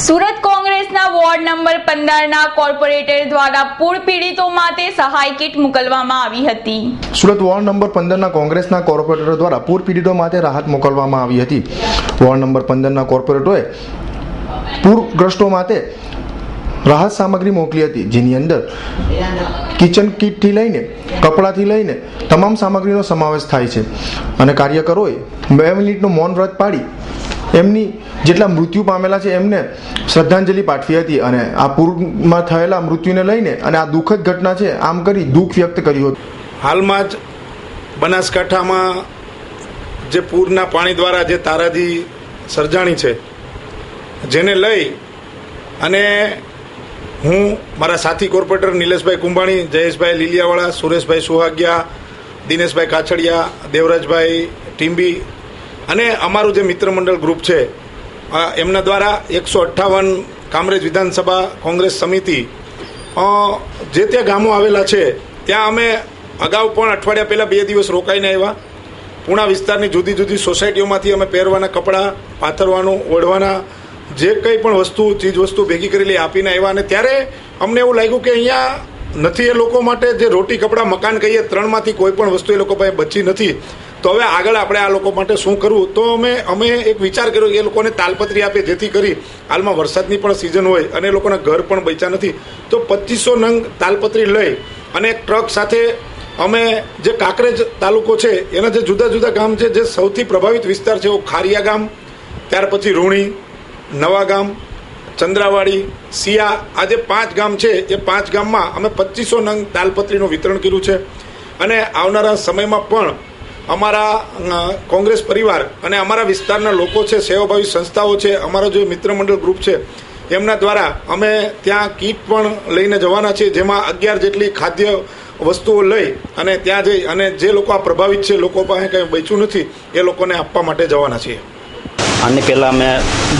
સુરત કોંગ્રેસના ward number પંદરના corporator દ્વારા પૂર પીડિતો માટે સહાય કીટ મોકલવામાં આવી હતી. સુરત વોર્ડ નંબર પંદરના કોંગ્રેસના કોર્પોરેટર દ્વારા પૂર પીડિતો માટે રાહત મોકલવામાં આવી હતી. વોર્ડ નંબર પંદરના કોર્પોરેટરોએ પૂરગ્રસ્તો માટે રાહત સામગ્રી મોકલી હતી, જેની અંદર કિચન કીટથી લઈને, કપડાથી લઈને તમામ સામગ્રીનો સમાવેશ થાય છે. અને કાર્યકરોએ બે મિનિટનું મૌન વ્રત પાડી એમની જેટલા મૃત્યુ પામેલા છે, એમને શ્રદ્ધાંજલિ પાઠવી હતી અને આ પૂરમાં થયેલા મૃત્યુને લઈને અને આ દુઃખદ ઘટના છે, આમ કરી દુઃખ વ્યક્ત કર્યું હતું. હાલમાં જ બનાસકાંઠામાં જે પૂરના પાણી દ્વારા જે તારાજી સર્જાણી છે, જેને લઈ અને હું મારા સાથી કોર્પોરેટર નિલેશભાઈ કુંભાણી, જયેશભાઈ લીલિયાવાળા, સુરેશભાઈ સુહાગિયા, દિનેશભાઈ કાછડિયા, દેવરાજભાઈ ટીમ્બી અને અમારું જે મિત્ર મંડળ ગ્રુપ છે એમના દ્વારા એકસો અઠ્ઠાવન કામરેજ વિધાનસભા કોંગ્રેસ સમિતિ જે તે ગામો આવેલા છે, ત્યાં અમે અગાઉ પણ અઠવાડિયા પહેલાં બે દિવસ રોકાઈને આવ્યા. પૂણા વિસ્તારની જુદી જુદી સોસાયટીઓમાંથી અમે પહેરવાના કપડાં, પાથરવાનું, ઓઢવાના, જે કંઈ પણ વસ્તુ ચીજ વસ્તુ ભેગી કરેલી આપીને આવ્યા અને ત્યારે અમને એવું લાગ્યું કે અહીંયા નથી એ લોકો માટે જે રોટી, કપડાં, મકાન કહીએ ત્રણમાંથી કોઈ પણ વસ્તુ એ લોકો પાસે બચી નથી. તો હવે આગળ આપણે આ લોકો માટે શું કરવું? તો અમે અમે એક વિચાર કર્યો કે એ લોકોને તાલપત્રી આપીએ જેથી કરી હાલમાં વરસાદની પણ સિઝન હોય અને એ લોકોના ઘર પણ બચ્યા નથી. તો પચીસો નંગ તાલપત્રી લઈ અને ટ્રક સાથે અમે જે કાંકરેજ તાલુકો છે, એના જે જુદા જુદા ગામ છે, જે સૌથી પ્રભાવિત વિસ્તાર છે, એવો ખારિયા ગામ, ત્યાર પછી રૂણી, નવા ગામ, ચંદ્રાવાડી સિયા આ જે પાંચ ગામ છે, એ પાંચ ગામમાં અમે પચીસો નંગ તાલપત્રીનું વિતરણ કર્યું છે. અને આવનારા સમયમાં પણ અમારા કોંગ્રેસ પરિવાર અને અમારા વિસ્તારના લોકો છે, સેવાભાવી સંસ્થાઓ છે, અમારો જે મિત્રમંડળ ગ્રુપ છે, એમના દ્વારા અમે ત્યાં કીટ પણ લઈને જવાના છીએ, જેમાં અગિયાર જેટલી ખાદ્ય વસ્તુઓ લઈ અને ત્યાં જઈ અને જે લોકો આ પ્રભાવિત છે, લોકો પાસે કંઈ બચ્યું નથી, એ લોકોને આપવા માટે જવાના છીએ. આની પહેલાં અમે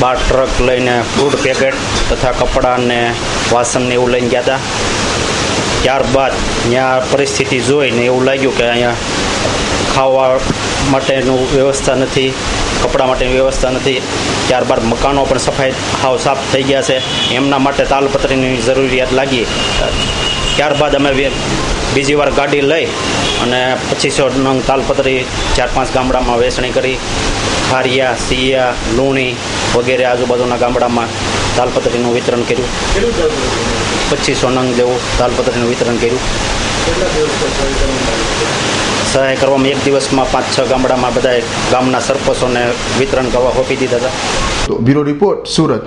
બાર ટ્રક લઈને ફૂડ પેકેટ તથા કપડાં અને વાસણને એવું લઈને ગયા હતા. ત્યારબાદ ત્યાં પરિસ્થિતિ જોઈને એવું લાગ્યું કે અહીંયા ખાવા માટેનું વ્યવસ્થા નથી, કપડાં માટેની વ્યવસ્થા નથી. ત્યારબાદ મકાનો પણ સફાઈ હાવ સાફ થઈ ગયા છે. એમના માટે તાલપત્રીની જરૂરિયાત લાગી. ત્યારબાદ અમે બીજી વાર ગાડી લઈ અને પચીસો નંગ તાલપત્રી ચાર પાંચ ગામડામાં વેચણી કરી. ખારિયા સિયા લુણી વગેરે આજુબાજુના ગામડામાં તાલપત્રીનું વિતરણ કર્યું. પચીસો નંગ જેવું તાલપત્રીનું વિતરણ કર્યું. સહાય કરવામાં એક દિવસમાં પાંચ, છ ગામડામાં બધા ગામના સરપંચોને વિતરણ કરવા સોંપી દીધા હતા. Bureau report, Surat.